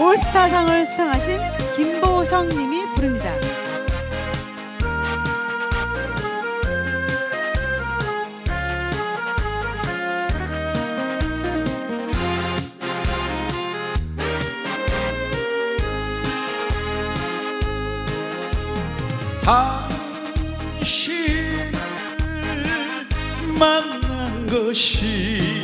올스타상을 수상하신 김보성 님이 부릅니다. 당신을 만난 것이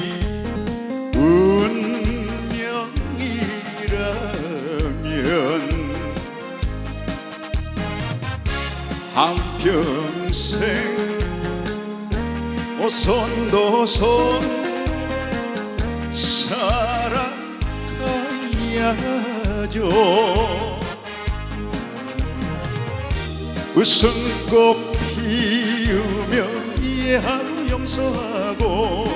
한평생 오손도손 살아가야죠. 웃음꽃 피우며 이해하고 용서하고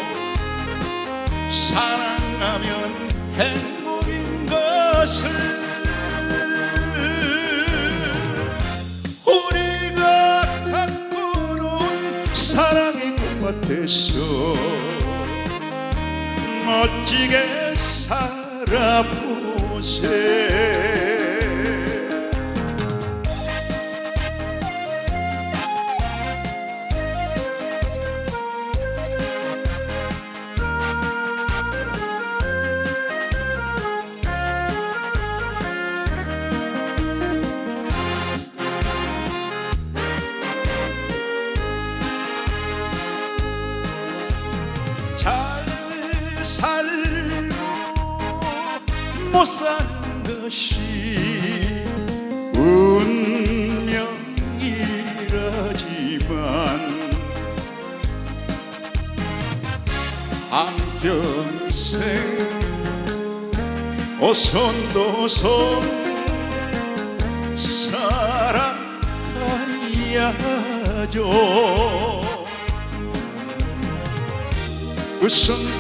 사랑하면 행복 사랑의 꽃밭에서 멋지게 살아보세 살고 못 사는 것이 운명이라지만 한평생 오손도손 살아가야죠. 웃음꽃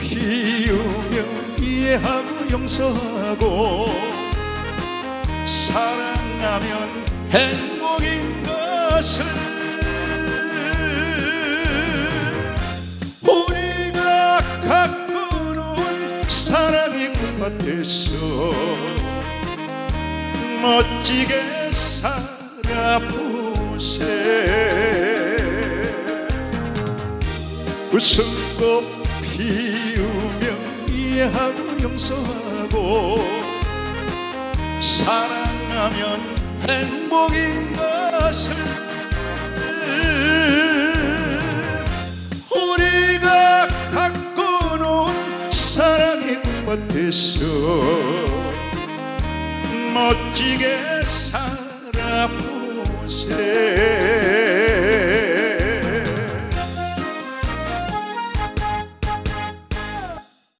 피우며 이해하고 용서하고 사랑하면 행복인 것을 우리가 갖고 논 사랑의 꽃밭에서 멋지게 살아보세. 웃음꽃 피우며 이해하고 용서하고 사랑하면 행복인 것을 우리가 갖고 논 사랑의 꽃밭에서 멋지게 살아보세